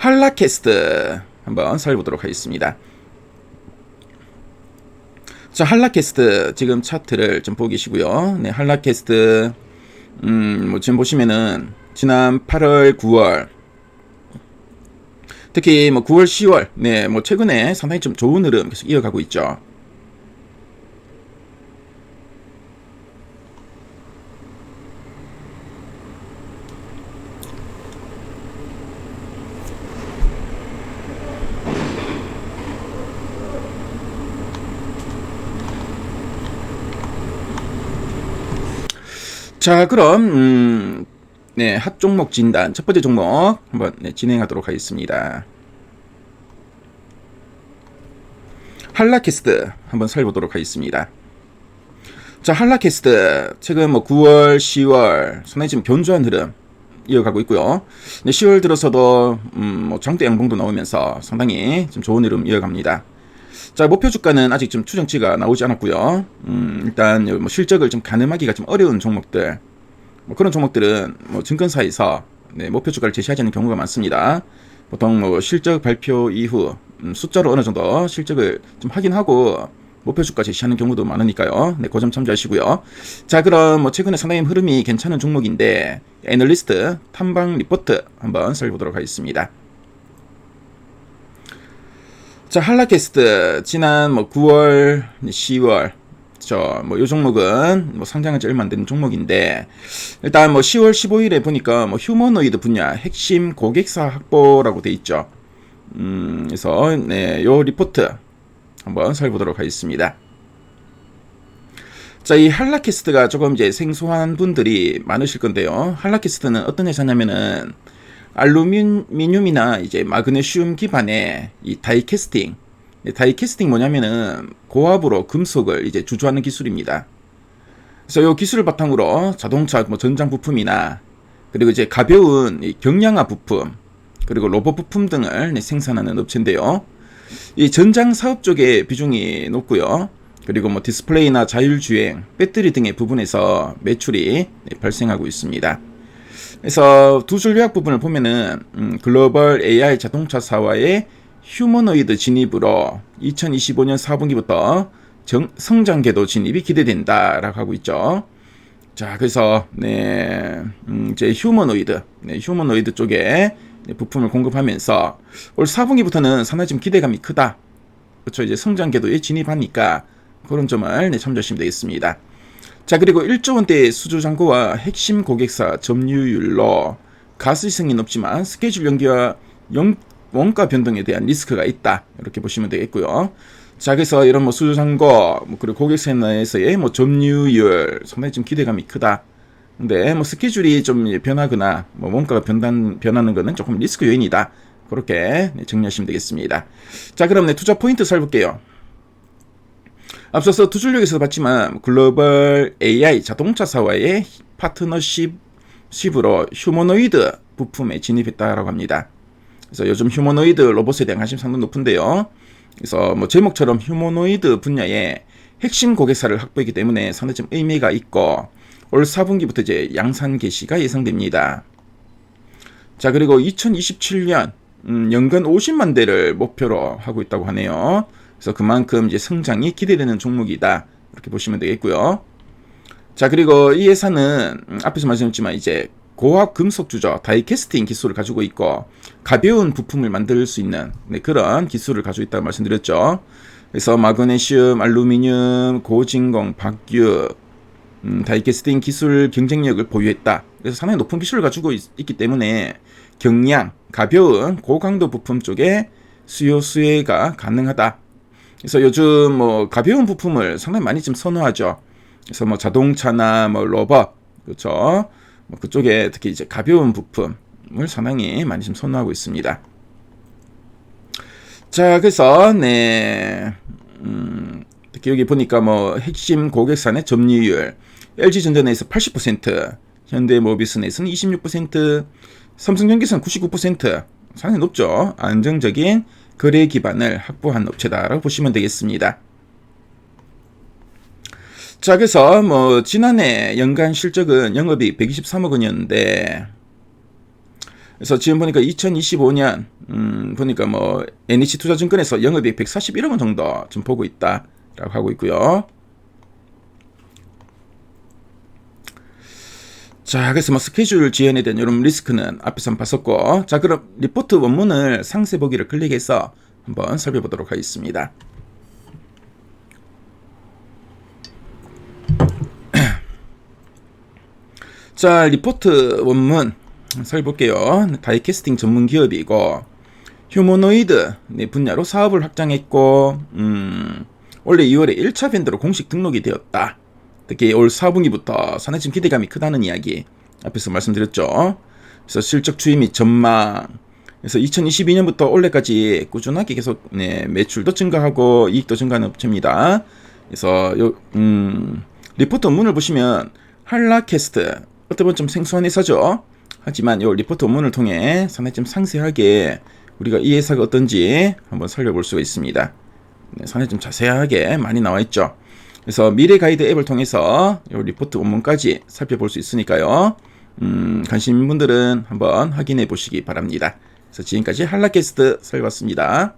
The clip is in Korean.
한라캐스트 한번 살펴보도록 하겠습니다. 자, 한라캐스트 지금 차트를 좀 보고 계시고요. 네, 한라캐스트 음, 뭐 지금 보시면은 지난 8월, 9월 특히 뭐 9월, 10월 네, 뭐 최근에 상당히 좀 좋은 흐름 계속 이어가고 있죠. 자, 그럼 음, 네, 핫 종목 진단 첫 번째 종목 한번 네, 진행하도록 하겠습니다. 할라캐스트 한번 살펴보도록 하겠습니다. 자, 할라캐스트 최근 뭐 9월, 10월 상당히 지금 견조한 흐름 이어가고 있고요. 네, 10월 들어서도 음, 뭐 장대 양봉도 나오면서 상당히 좀 좋은 흐름 이어갑니다. 자, 목표 주가는 아직 좀 추정치가 나오지 않았고요. 음, 일단 뭐 실적을 좀 가늠하기가 좀 어려운 종목들, 뭐 그런 종목들은 뭐 증권사에서 네, 목표 주가를 제시하지 않는 경우가 많습니다. 보통 뭐 실적 발표 이후 음, 숫자로 어느 정도 실적을 좀 확인하고 목표 주가 제시하는 경우도 많으니까요. 네, 그점 참조하시고요. 자, 그럼 뭐 최근에 상당히 흐름이 괜찮은 종목인데 애널리스트 탐방 리포트 한번 살펴보도록 하겠습니다. 자, 한라캐스트 지난 뭐 9월, 10월 저 뭐 요 종목은 뭐 상장한 지 얼마 안된 종목인데 일단 뭐 10월 15일에 보니까 뭐 휴머노이드 분야 핵심 고객사 확보라고 돼 있죠. 음, 그래서 네, 요 리포트 한번 살펴보도록 하겠습니다. 자, 이 한라캐스트가 조금 이제 생소한 분들이 많으실 건데요. 한라캐스트는 어떤 회사냐면은 알루미늄이나 이제 마그네슘 기반의 이 다이캐스팅. 다이캐스팅 뭐냐면은 고압으로 금속을 이제 주조하는 기술입니다. 그래서 이 기술을 바탕으로 자동차 뭐 전장 부품이나 그리고 이제 가벼운 경량화 부품 그리고 로봇 부품 등을 생산하는 업체인데요. 이 전장 사업 쪽에 비중이 높고요. 그리고 뭐 디스플레이나 자율주행, 배터리 등의 부분에서 매출이 발생하고 있습니다. 그래서 두 줄 요약 부분을 보면은 음, 글로벌 AI 자동차사와의 휴머노이드 진입으로 2025년 4분기부터 정, 성장 궤도 진입이 기대된다라고 하고 있죠. 자, 그래서 네, 음, 이제 휴머노이드, 네, 휴머노이드 쪽에 네, 부품을 공급하면서 올 4분기부터는 상당히 좀 기대감이 크다. 그렇죠. 이제 성장 궤도에 진입하니까 그런 점을 네, 참조하시면 되겠습니다. 자 그리고 1조 원대 수주 잔고와 핵심 고객사 점유율로 가수성이 높지만 스케줄 연기와 영, 원가 변동에 대한 리스크가 있다 이렇게 보시면 되겠고요. 자 그래서 이런 뭐 수주 잔고 뭐 그리고 고객사 내에서의 뭐 점유율 상당히 좀 기대감이 크다. 근데 뭐 스케줄이 좀 변하거나 뭐 원가가 변단, 변하는 거는 조금 리스크 요인이다. 그렇게 정리하시면 되겠습니다. 자 그럼 네 투자 포인트 살볼게요. 앞서서 투줄력에서 봤지만 글로벌 AI 자동차 사와의 파트너십으로 휴머노이드 부품에 진입했다라고 합니다. 그래서 요즘 휴머노이드 로봇에 대한 관심 상당히 높은데요. 그래서 뭐 제목처럼 휴머노이드 분야에 핵심 고객사를 확보했기 때문에 상당히 좀 의미가 있고 올 4분기부터 이제 양산 개시가 예상됩니다. 자 그리고 2027년 음, 연간 50만 대를 목표로 하고 있다고 하네요. 그래서 그만큼 이제 성장이 기대되는 종목이다. 이렇게 보시면 되겠고요. 자, 그리고 이 회사는 음, 앞에서 말씀드렸지만 이제 고압 금속 주저 다이캐스팅 기술을 가지고 있고 가벼운 부품을 만들 수 있는 네, 그런 기술을 가지고 있다고 말씀드렸죠. 그래서 마그네슘, 알루미늄, 고진공, 박유, 음, 다이캐스팅 기술 경쟁력을 보유했다. 그래서 상당히 높은 기술을 가지고 있, 기 때문에 경량, 가벼운 고강도 부품 쪽에 수요 수혜가 가능하다. 그래서 요즘 뭐 가벼운 부품을 상당히 많이 좀 선호하죠. 그래서 뭐 자동차나 뭐 로봇 그렇죠. 뭐 그쪽에 특히 이제 가벼운 부품을 상당히 많이 좀 선호하고 있습니다. 자, 그래서 네. 음, 특히 여기 보니까 뭐 핵심 고객사의 점유율 LG전자내에서 80%, 현대모비스에서는 26%, 삼성전기에서는 99%, 상당히 높죠. 안정적인 거래 기반을 확보한 업체다라고 보시면 되겠습니다. 자, 그래서 뭐 지난해 연간 실적은 영업이익 123억 원이었는데 그래서 지금 보니까 2025년 음, 보니까 뭐 NH 투자증권에서 영업이익 141억 원 정도 좀 보고 있다라고 하고 있고요. 자, 그래서 뭐 스케줄 지연에 대한 이런 리스크는 앞에서 봤었고, 자, 그럼 리포트 원문을 상세 보기를 클릭해서 한번 살펴보도록 하겠습니다. 자, 리포트 원문 살펴볼게요. 다이캐스팅 전문 기업이고, 휴머노이드 네, 분야로 사업을 확장했고, 음, 올해 2월에 1차 밴드로 공식 등록이 되었다. 특히 올 4분기부터 산해진 기대감이 크다는 이야기 앞에서 말씀드렸죠. 그래서 실적 추이 및 전망. 그래서 2022년부터 올해까지 꾸준하게 계속 네, 매출도 증가하고 이익도 증가하는 업체입니다. 그래서 요, 음, 리포트 원문을 보시면 한라캐스트 어떻게 보면 좀 생소한 회사죠. 하지만 이 리포트 원문을 통해 상당히 좀 상세하게 우리가 이 회사가 어떤지 한번 살펴볼 수가 있습니다. 네, 상당히 좀 자세하게 많이 나와 있죠. 그래서 미래 가이드 앱을 통해서 이 리포트 원문까지 살펴볼 수 있으니까요. 음, 관심 있는 분들은 한번 확인해 보시기 바랍니다. 그래서 지금까지 한라캐스트 살펴봤습니다.